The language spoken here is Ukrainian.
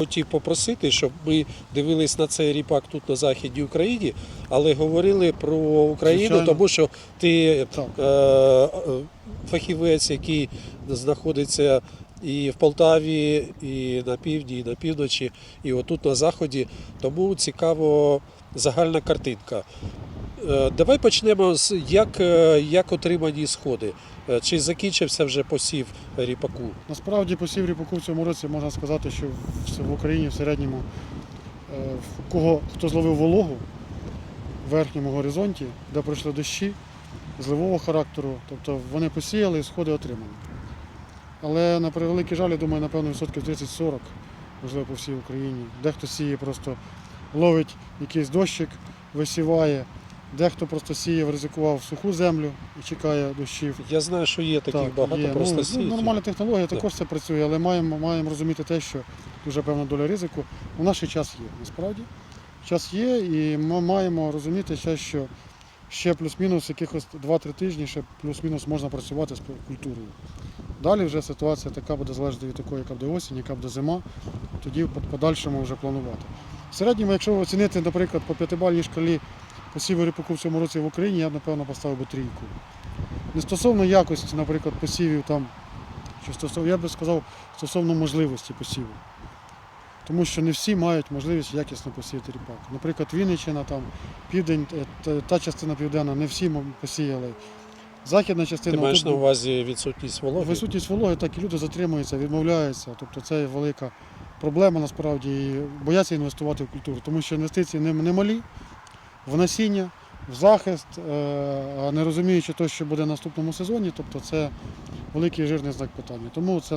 Хотів попросити, щоб ми дивились на цей ріпак тут на Західній Україні, але говорили про Україну, Звичайно. тому що ти е, фахівець, який знаходиться і в Полтаві, і на півдні, і на півночі, і отут на заході. Тому цікаво загальна картинка. Е, Давай почнемо з як, е, як отримані сходи. Е, Чи закінчився вже посів ріпаку? Насправді посів ріпаку в цьому році можна сказати, що в, Україні в середньому в кого хто зловив вологу в верхньому горизонті, де пройшли дощі зливового характеру, тобто вони посіяли і сходи отримали. Але на превеликий жаль, я думаю, напевно, відсотків 30-40, можливо, по всій Україні. Дехто сіє просто ловить якийсь дощик, висіває, дехто просто сіє, ризикував в суху землю і чекає дощів. Я знаю, що є таких Так, багато, є. просто ну, сіють. ну, нормальна технологія, Да. також це працює, але маємо, маємо розуміти те, що дуже певна доля ризику. У нас ще час є, насправді. Час є, і ми маємо розуміти ще, що ще плюс-мінус якихось 2-3 тижні, ще плюс-мінус можна працювати з культурою. Далі вже ситуація така буде залежати від такої, яка буде осінь, яка буде зима, тоді в подальшому вже планувати. В середньому, якщо оцінити, наприклад, по п'ятибальній шкалі посіву ріпаку в цьому році в Україні, я б, напевно, поставив би трійку. Не стосовно якості, наприклад, посівів там, чи стосовно, я би сказав, стосовно можливості посіву. Тому що не всі мають можливість якісно посіяти ріпак. Наприклад, Вінниччина, там, південь, е, та- та частина південна, не всі посіяли. Західна частина. Ти маєш на увазі відсутність вологи? Висутність вологи, так і люди затримуються, відмовляються. Тобто це велика проблема насправді і бояться інвестувати в культуру, тому що інвестиції не, не малі в насіння, в захист, е, не розуміючи те, що буде в наступному сезоні, тобто це великий жирний знак питання. Тому це